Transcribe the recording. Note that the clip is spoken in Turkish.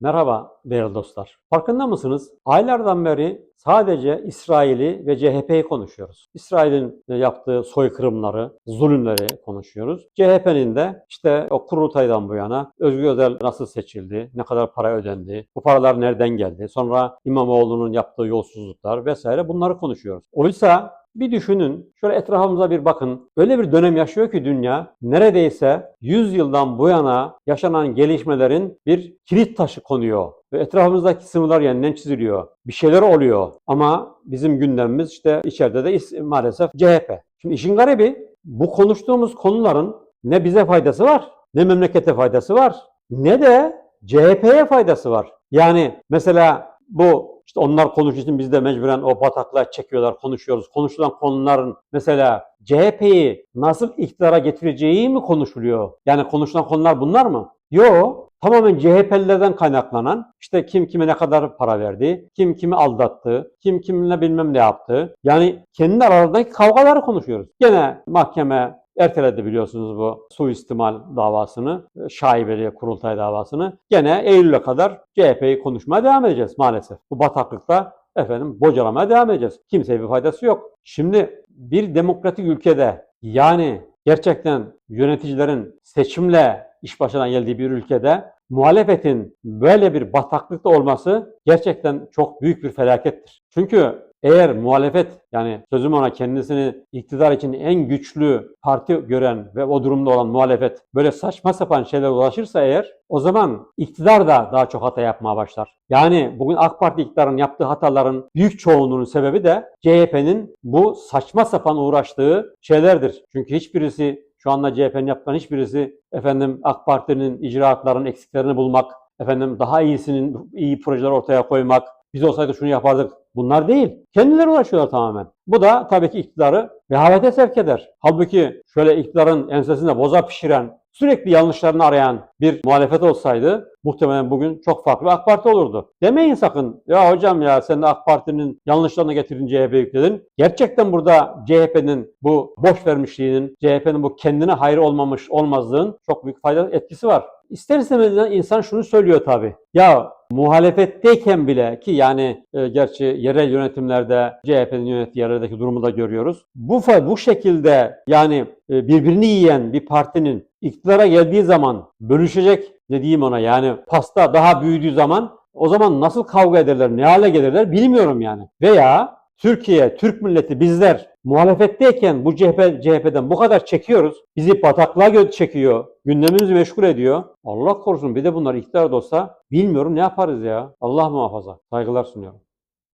Merhaba değerli dostlar. Farkında mısınız? Aylardan beri sadece İsrail'i ve CHP'yi konuşuyoruz. İsrail'in yaptığı soykırımları, zulümleri konuşuyoruz. CHP'nin de işte o kurultaydan bu yana Özgür Özel nasıl seçildi, ne kadar para ödendi, bu paralar nereden geldi, sonra İmamoğlu'nun yaptığı yolsuzluklar vesaire bunları konuşuyoruz. Oysa bir düşünün, şöyle etrafımıza bir bakın. Öyle bir dönem yaşıyor ki dünya, neredeyse 100 yıldan bu yana yaşanan gelişmelerin bir kilit taşı konuyor. Ve etrafımızdaki sınırlar yeniden çiziliyor. Bir şeyler oluyor. Ama bizim gündemimiz işte içeride de maalesef CHP. Şimdi işin garibi, bu konuştuğumuz konuların ne bize faydası var, ne memlekete faydası var, ne de CHP'ye faydası var. Yani mesela bu işte onlar konuştuğu için biz de mecburen o bataklığa çekiyorlar, konuşuyoruz. Konuşulan konuların mesela CHP'yi nasıl iktidara getireceği mi konuşuluyor? Yani konuşulan konular bunlar mı? Yok. Tamamen CHP'lilerden kaynaklanan işte kim kime ne kadar para verdi, kim kimi aldattı, kim kiminle bilmem ne yaptı. Yani kendi aralarındaki kavgaları konuşuyoruz. Gene mahkeme erteledi biliyorsunuz bu suistimal davasını, şaibeli kurultay davasını. Gene Eylül'e kadar CHP'yi konuşmaya devam edeceğiz maalesef. Bu bataklıkta efendim bocalamaya devam edeceğiz. Kimseye bir faydası yok. Şimdi bir demokratik ülkede yani gerçekten yöneticilerin seçimle iş başına geldiği bir ülkede muhalefetin böyle bir bataklıkta olması gerçekten çok büyük bir felakettir. Çünkü eğer muhalefet yani sözüm ona kendisini iktidar için en güçlü parti gören ve o durumda olan muhalefet böyle saçma sapan şeylere ulaşırsa eğer o zaman iktidar da daha çok hata yapmaya başlar. Yani bugün AK Parti iktidarın yaptığı hataların büyük çoğunluğunun sebebi de CHP'nin bu saçma sapan uğraştığı şeylerdir. Çünkü hiçbirisi şu anda CHP'nin yaptığı hiçbirisi efendim AK Parti'nin icraatlarının eksiklerini bulmak, efendim daha iyisinin iyi projeler ortaya koymak, biz olsaydı şunu yapardık. Bunlar değil. Kendileri uğraşıyorlar tamamen. Bu da tabii ki iktidarı rehavete sevk eder. Halbuki şöyle iktidarın ensesinde boza pişiren, sürekli yanlışlarını arayan bir muhalefet olsaydı muhtemelen bugün çok farklı bir AK Parti olurdu. Demeyin sakın ya hocam ya sen de AK Parti'nin yanlışlarını getirin CHP yükledin. Gerçekten burada CHP'nin bu boş vermişliğinin, CHP'nin bu kendine hayır olmamış olmazlığın çok büyük fayda etkisi var. İster istemez insan şunu söylüyor tabii. Ya muhalefetteyken bile ki yani e, gerçi yerel yönetimlerde CHP'nin yönettiği yerlerdeki durumu da görüyoruz. Bu bu şekilde yani e, birbirini yiyen bir partinin iktidara geldiği zaman bölüşecek ne diyeyim ona yani pasta daha büyüdüğü zaman o zaman nasıl kavga ederler, ne hale gelirler bilmiyorum yani. Veya Türkiye, Türk milleti bizler muhalefetteyken bu CHP, CHP'den bu kadar çekiyoruz. Bizi bataklığa çekiyor. Gündemimizi meşgul ediyor. Allah korusun bir de bunlar iktidarda olsa bilmiyorum ne yaparız ya. Allah muhafaza. Saygılar sunuyorum.